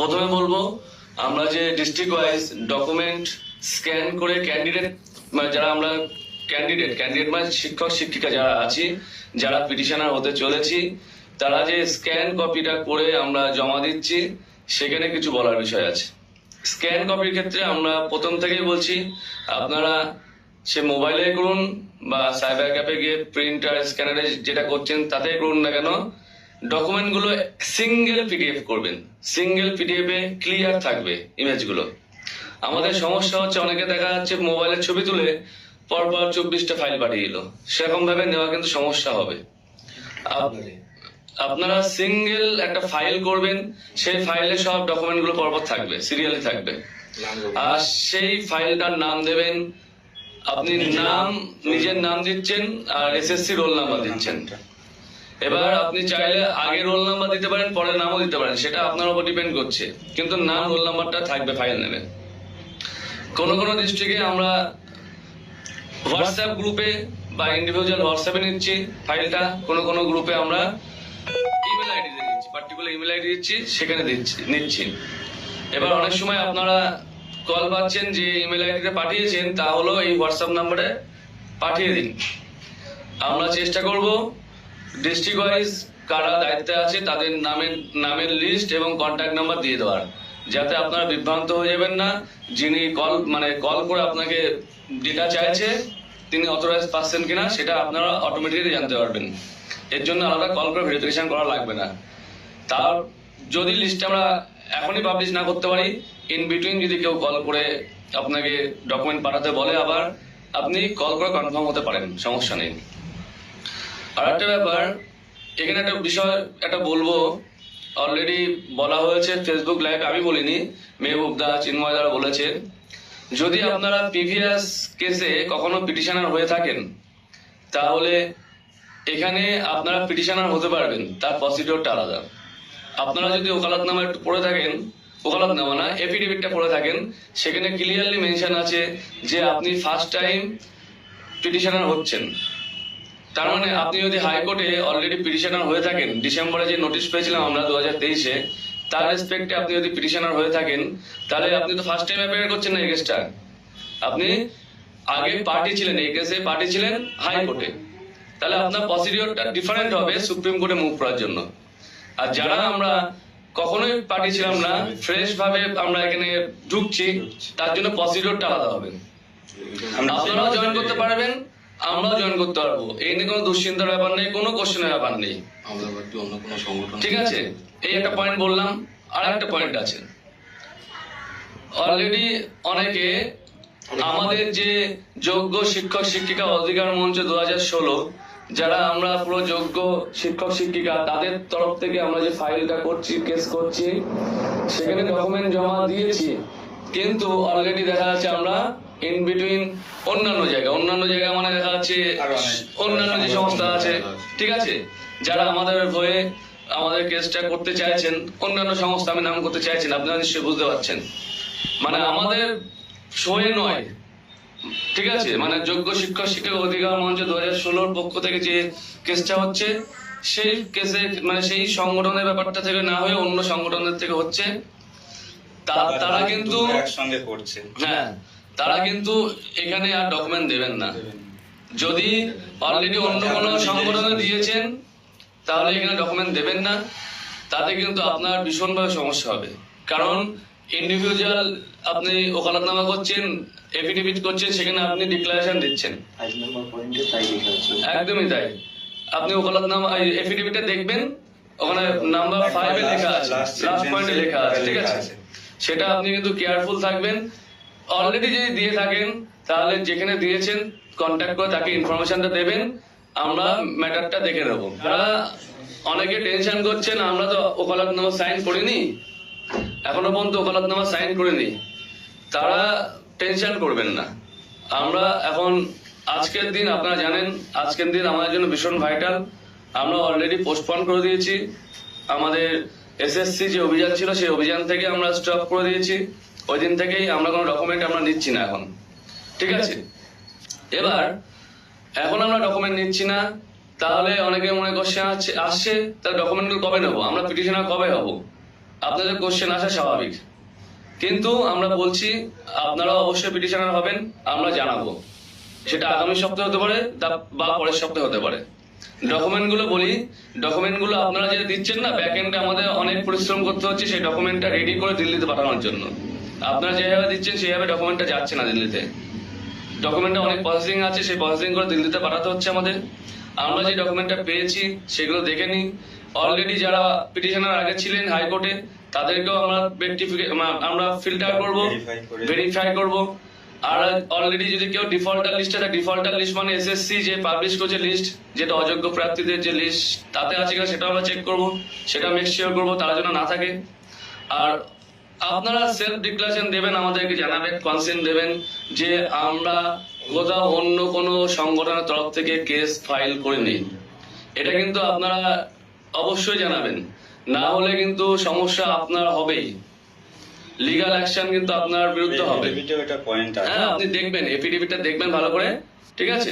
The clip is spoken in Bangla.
প্রথমে বলব, আমরা যে ডিস্ট্রিক্ট ওয়াইজ ডকুমেন্ট স্ক্যান করে ক্যান্ডিডেট মানে যারা আমরা ক্যান্ডিডেট ক্যান্ডিডেট মানে শিক্ষক, শিক্ষিকা যারা আছি, যারা পিটিশনার হতে চলেছি, তারা যে স্ক্যান কপিটা করে আমরা জমা দিচ্ছি, সেখানে কিছু বলার বিষয় আছে। স্ক্যান কপির ক্ষেত্রে আমরা প্রথম থেকেই বলছি, আপনারা সে মোবাইলে করুন বা সাইবার ক্যাফে গিয়ে প্রিন্টার স্ক্যানারে যেটা করছেন তাতে করুন না কেন ডকুমেন্টগুলো সিঙ্গেল পিডিএফ করবেন। সিঙ্গেল পিডিএফ এ ক্লিয়ার থাকবে ইমেজগুলো আমাদের সমস্যা হচ্ছে অনেকে দেখা যাচ্ছে মোবাইলের ছবি তুলে পরপর চব্বিশটা ফাইল পাঠিয়ে দিল। সেরকম ভাবে নেওয়া কিন্তু সমস্যা হবে। আপনারা সিঙ্গেল একটা ফাইল করবেন সেই ফাইলে সব ডকুমেন্টগুলো পরপর থাকবে সিরিয়ালে থাকবে। আর সেই ফাইলটার নাম দেবেন আপনি নাম নিজের নাম দিচ্ছেন আর এসএসসি রোল নাম্বার দিচ্ছেন। এবার আপনি চাইলে আগে রোল নাম্বার দিতে পারেন পরে নামও দিতে পারেন সেটা আপনার উপর ডিপেন্ড করছে। কিন্তু নাম রোল নাম্বারটা থাকবে ফাইল নেবে কোনো কোনো ডিস্ট্রিক্টে আমরা হোয়াটসঅ্যাপ গ্রুপে বা ইন্ডিভিজুয়াল হোয়াটসঅ্যাপে নিচ্ছি ফাইলটা কোনো কোনো গ্রুপে আমরা ইমেল আইডি দিয়ে নিচ্ছি। পার্টিকুলার ইমেল আইডি দিচ্ছি সেখানে দিচ্ছি নিচ্ছি। এবার অনেক সময় আপনারা কল পাচ্ছেন যে ইমেল আইডিতে পাঠিয়েছেন তা হলো এই হোয়াটসঅ্যাপ নাম্বারে পাঠিয়ে দিন। আমরা চেষ্টা করব ডিস্ট্রিক্ট ওয়াইজ কারা দায়িত্বে আছে তাদের নামের নামের লিস্ট এবং কন্ট্যাক্ট নাম্বার দিয়ে দেওয়ার। যাতে আপনারা বিভ্রান্ত হয়ে যাবেন না। যিনি কল মানে কল করে আপনাকে ডেটা চাইছে, তিনি অথরাইজ পাচ্ছেন কিনা, সেটা আপনারা অটোমেটিক্যালি জানতে পারবেন। এর জন্য আলাদা কল করে ভেরিফিকেশন করা লাগবে না। তার যদি লিস্ট আমরা এখনই পাবলিশ না করতে পারি ইন বিটুইন যদি কেউ কল করে আপনাকে ডকুমেন্ট পাঠাতে বলে আবার, আপনি কল করে কনফার্ম হতে পারেন, সমস্যা নেই। আর একটা ব্যাপার, এখানে একটা বিষয়, একটা বলব। অলরেডি বলা হয়েছে ফেসবুক লাইভ আমি বলিনি, মেহবুব দা, চিন্ময় দ্বারা বলেছে যদি আপনারা প্রিভিয়াস কেসে কখনো পিটিশনার হয়ে থাকেন, তাহলে এখানে আপনারা পিটিশনার হতে পারবেন, তার প্রসিডিওরটা আলাদা। আপনারা যদি ওকালতনামা একটু পড়ে থাকেন ওকালতনামা না এফিডেভিটটা পড়ে থাকেন, সেখানে ক্লিয়ারলি মেনশন আছে যে আপনি ফার্স্ট টাইম পিটিশনার হচ্ছেন। তার মানে আপনি যদি হাইকোর্টে অলরেডি পিটিশনার হয়ে থাকেন ডিসেম্বরে যে নোটিশ পেয়েছিলাম আমরা দু হাজার তেইশে তার রেসপেক্টে আপনি যদি পিটিশনার হয়ে থাকেন তাহলে আপনি তো ফার্স্ট টাইম অ্যাপিয়ার করছেন না এই কেসটা আপনি আগে পার্টি ছিলেন এই কেসে পার্টি ছিলেন হাইকোর্টে তাহলে আপনার প্রসিডিওরটা ডিফারেন্ট হবে সুপ্রিম কোর্টে মুভ করার জন্য। আর যারা আমরা কখনোই পার্টি ছিলাম না ফ্রেশ ভাবে আমরা এখানে ঢুকছি তার জন্য প্রসিডিওরটা আলাদা হবে। আপনারাও জয়েন করতে পারবেন। আমরাও জয়েন করতে পারব। এই নিয়ে কোনো দুশ্চিন্তার ব্যাপার নেই কোনো কোশ্চেনের ব্যাপার নেই। আমরা একটু অন্য কোনো সংগঠন ঠিক আছে। এই একটা পয়েন্ট বললাম আর একটা পয়েন্ট আছে। অলরেডি অনেকে আমাদের যে যোগ্য শিক্ষক শিক্ষিকা অধিকার মঞ্চ দু হাজার ষোলো যারা আমরা পুরো যোগ্য শিক্ষক শিক্ষিকা তাদের তরফ থেকে আমরা যে ফাইলটা করছি কেস করছি সেখানে ডকুমেন্ট জমা দিয়েছি। কিন্তু অলরেডি দেখা যাচ্ছে আমরা ইন বিটুইন অন্যান্য জায়গা। অন্যান্য জায়গা মানে দেখা যাচ্ছে অন্যান্য যে সংস্থা আছে ঠিক আছে? যারা আমাদের হয়ে আমাদের কেসটা করতে চাইছেন অন্যান্য সংস্থা আমি নাম করতে চাইছেন আপনারা নিশ্চয়ই বুঝতে পারছেন। মানে আমাদের নয়। ঠিক আছে? মানে যোগ্য শিক্ষক শিক্ষক অধিকার মঞ্চ দু হাজার ষোলোর পক্ষ থেকে যে কেসটা হচ্ছে সেই কেসে মানে সেই সংগঠনের ব্যাপারটা থেকে না হয়ে অন্য সংগঠনের থেকে হচ্ছে তারা কিন্তু একসঙ্গে করছে। হ্যাঁ। তারা কিন্তু এখানে আর ডকুমেন্ট দেবেন না। যদি অলরেডি অন্য কোনো সংগঠনে দিয়েছেন, তাহলে এখানে ডকুমেন্ট দেবেন না। তাতে কিন্তু আপনার ভীষণভাবে সমস্যা হবে। কারণ ইন্ডিভিজুয়াল আপনি ওকালতনামা করছেন এফিডেভিট করছেন, সেখানে আপনি ডিক্লারেশন দিচ্ছেন। একদমই তাই। আপনি ওকালতনামা এফিডেভিটে দেখবেন, ওখানে নাম্বার ফাইভে লেখা আছে লাস্ট পয়েন্টে লেখা আছে, ঠিক আছে। সেটা আপনি কিন্তু কেয়ারফুল থাকবেন। অলরেডি যদি দিয়ে থাকেন, তাহলে যেখানে দিয়েছেন কন্ট্যাক্ট করে তাকে ইনফরমেশনটা দেবেন, আমরা ম্যাটারটা দেখে নেব। যারা অনেকে টেনশন করছেন, আমরা তো ওকালতনামা সাইন করিনি, এখনও পর্যন্ত ওকালতনামা সাইন করিনি, তারা টেনশন করবেন না। আমরা এখন আজকের দিন, আপনারা জানেন, আজকের দিন আমাদের জন্য ভীষণ ভাইটাল আমরা অলরেডি পোস্টপন করে দিয়েছি। আমাদের এসএসসি যে অভিযান ছিল, সেই অভিযান থেকে আমরা স্টপ করে দিয়েছি। ওই দিন থেকেই আমরা কোনো ডকুমেন্ট আমরা নিচ্ছি না এখন। ঠিক আছে? এবার এখন আমরা ডকুমেন্ট নিচ্ছি না তাহলে অনেকে মনে কোশ্চেন আসছে। আসছে তার ডকুমেন্টগুলো কবে নেব? আমরা পিটিশনার কবে হব? আপনাদের কোশ্চেন আসা স্বাভাবিক। কিন্তু আমরা বলছি আপনারা অবশ্যই পিটিশনার হবেন আমরা জানাব। সেটা আগামী সপ্তাহে হতে পারে বা পরের সপ্তাহে হতে পারে। ডকুমেন্টগুলো বলি ডকুমেন্টগুলো আপনারা যে দিচ্ছেন না ব্যাক এন্ডে আমাদের অনেক পরিশ্রম করতে হচ্ছে সেই ডকুমেন্টটা রেডি করে দিল্লিতে পাঠানোর জন্য। আপনারা যেভাবে দিচ্ছেন সেইভাবে ডকুমেন্টটা যাচ্ছে না দিল্লিতে। ডকুমেন্টটা অনেক প্রসেসিং আছে সেই প্রসেসিং করে দিল্লিতে পাঠাতে হচ্ছে আমাদের। আমরা যে ডকুমেন্টটা পেয়েছি সেগুলো দেখে নিই। অলরেডি যারা পিটিশনার আগে ছিলেন হাইকোর্টে তাদেরকেও আমরা আমরা ফিল্টার করব ভেরিফাই করব। আর অলরেডি যদি কেউ ডিফল্টার লিস্টে থাকে ডিফল্টার লিস্ট মানে এসএসসি যে পাবলিশ করছে লিস্ট যেটা অযোগ্য প্রার্থীদের যে লিস্ট তাতে আছে কিনা সেটা আমরা চেক করব। সেটা মেক শিওর করব তার জন্য না থাকে। আর আপনারা সেলফ ডিক্লারেশন দেবেন আমাদেরকে জানাবেন কনসেন্ট দেবেন যে আমরা কোথাও অন্য কোনো সংগঠনের তরফ থেকে কেস ফাইল করে নেই এটা কিন্তু আপনারা অবশ্যই জানাবেন। না হলে কিন্তু সমস্যা আপনার হবেই। লিগাল অ্যাকশন কিন্তু আপনার বিরুদ্ধে হবে। পয়েন্ট হ্যাঁ আপনি দেখবেন এপিডিবিটা দেখবেন ভালো করে। ঠিক আছে।